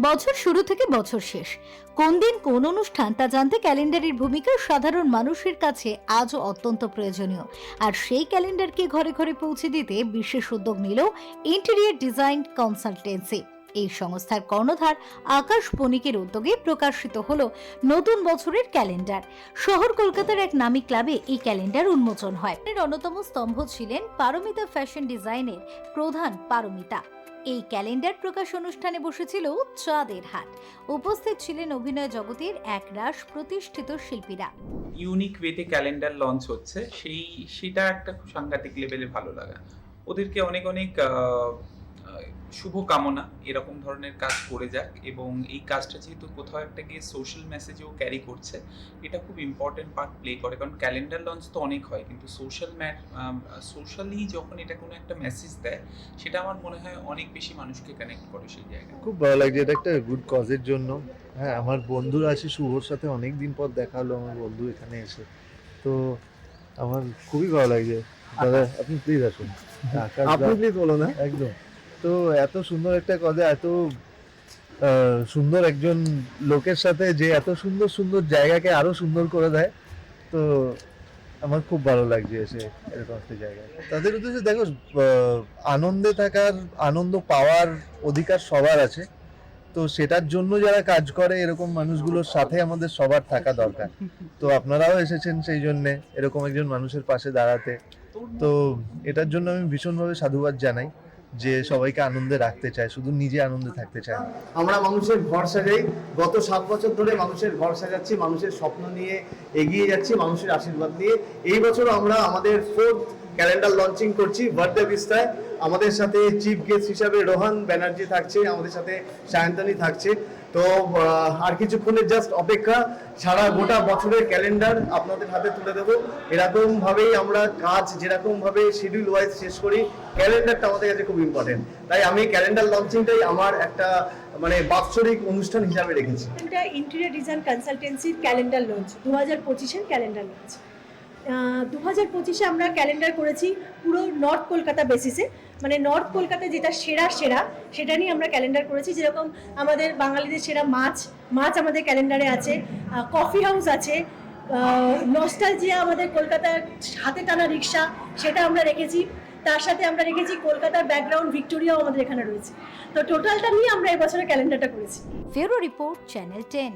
বছর শুরু থেকে বছর শেষ। কোন দিন কোন অনুষ্ঠান তা জানতে ক্যালেন্ডারের ভূমিকা সাধারণ মানুষের কাছে আজও অত্যন্ত প্রয়োজনীয়। আর সেই ক্যালেন্ডারকে ঘরে ঘরে পৌঁছে দিতে বিশেষ উদ্যোগ নিল ইন্টেরিয়ার ডিজাইন কনসালটেন্সি এই সংস্থার কর্ণধার আকাশ বণিকের উদ্যোগে প্রকাশিত হল নতুন বছরের ক্যালেন্ডার। শহর কলকাতার এক নামী ক্লাবে এই ক্যালেন্ডার উন্মোচন হয়। এর অন্যতম স্তম্ভ ছিলেন পারমিতা ফ্যাশন ডিজাইনের প্রধান পারমিতা। এই ক্যালেন্ডার প্রকাশ অনুষ্ঠানে বসেছিল চাঁদের হাট। উপস্থিত ছিলেন অভিনয় জগতের এক রাস প্রতিষ্ঠিত শিল্পীরা। ইউনিক ওয়েতে ক্যালেন্ডার লঞ্চ হচ্ছে। সেই, সেটা একটা সাংঘাতিক লেভেলে ভালো লাগা। ওদেরকে অনেক অনেক আহ, শুভকামনা এরকম ধরনের কাজ করে যাক এবং এই কাজটা যেহেতু কোথাও একটা গিয়ে সোশ্যাল মেসেজও ক্যারি করছে এটা খুব ইম্পর্টেন্ট পার্ট প্লে করে। কারণ ক্যালেন্ডার লঞ্চ তো অনেক হয় কিন্তু সোশ্যাল ম্যাট সোশ্যালি যখন এটা কোনো একটা মেসেজ দেয় সেটা আমার মনে হয় অনেক বেশি মানুষকে কানেক্ট করে সেই জায়গায়। খুব ভালো লাগছে এটা একটা গুড কজের জন্য। হ্যাঁ আমার বন্ধুরা আছে শুভর সাথে অনেক দিন পর দেখা হলো আমার বন্ধু এখানে এসে। তো আমার খুবই ভালো লাগছে। দাদা আপনি প্লিজ আসুন। আপনি প্লিজ বলো না একদম। তো এত সুন্দর একটা কথা এত সুন্দর একজন লোকের সাথে যে এত সুন্দর সুন্দর জায়গাকে আরও সুন্দর করে দেয়, তো আমার খুব ভালো লাগছে এসে এরকম একটা জায়গায়। তাদের উদ্দেশ্যে দেখো আনন্দে থাকার, আনন্দ পাওয়ার অধিকার সবার আছে, তো সেটার জন্য যারা কাজ করে, এরকম মানুষগুলোর সাথে আমাদের সবার থাকা দরকার। তো আপনারাও এসেছেন সেই জন্যে, এরকম একজন মানুষের পাশে দাঁড়াতে। তো এটার জন্য আমি ভীষণভাবে সাধুবাদ জানাই। যে সবাইকে আনন্দে রাখতে চায়, শুধু নিজে আনন্দে থাকতে চায় আমরা মানুষের ঘর সাজাই গত সাত বছর ধরে মানুষের ঘর সাজাচ্ছি মানুষের স্বপ্ন নিয়ে এগিয়ে যাচ্ছি, মানুষের আশীর্বাদ নিয়ে। এই বছর আমরা আমাদের ফোর্থ ক্যালেন্ডার লঞ্চিং করছি বার্থডে বিস্তায় আমাদের সাথে চিফ গেস্ট হিসাবে রোহান ব্যানার্জি থাকছে, আমাদের সাথে সায়ন্তনী থাকছে। তো আর কিছুক্ষণের জাস্ট অপেক্ষা। সারা গোটা বছরের ক্যালেন্ডার আপনাদের হাতে তুলে দেবো। এরকম ভাবেই আমরা কাজ যেরকম ভাবে শিডিউল ওয়াইজ শেষ করি ক্যালেন্ডারটা আমাদের কাছে খুব ইম্পর্টেন্ট তাই আমি ক্যালেন্ডার লঞ্চিংটাই আমার একটা মানে বাৎসরিক অনুষ্ঠান হিসাবে রেখেছি। এটা ইন্টেরিয়র ডিজাইন কনসালটেন্সির ক্যালেন্ডার লঞ্চ দু হাজার পঁচিশের ক্যালেন্ডার লঞ্চ দু হাজার পঁচিশে আমরা ক্যালেন্ডার করেছি পুরো নর্থ কলকাতা বেসিসে মানে নর্থ কলকাতায় যেটা সেরা সেরা, সেটা নিয়ে আমরা ক্যালেন্ডার করেছি। যেরকম আমাদের বাঙালিদের সেরা মাছ মাছ আমাদের ক্যালেন্ডারে আছে কফি হাউস আছে নস্টালজিয়া আমাদের কলকাতার হাতে টানা রিক্সা, সেটা আমরা রেখেছি। তার সাথে আমরা রেখেছি কলকাতার ব্যাকগ্রাউন্ড ভিক্টোরিয়াও আমাদের এখানে রয়েছে। তো টোটালটা নিয়ে আমরা এবছরের ক্যালেন্ডারটা করেছি। ফেরো রিপোর্ট, চ্যানেল টেন।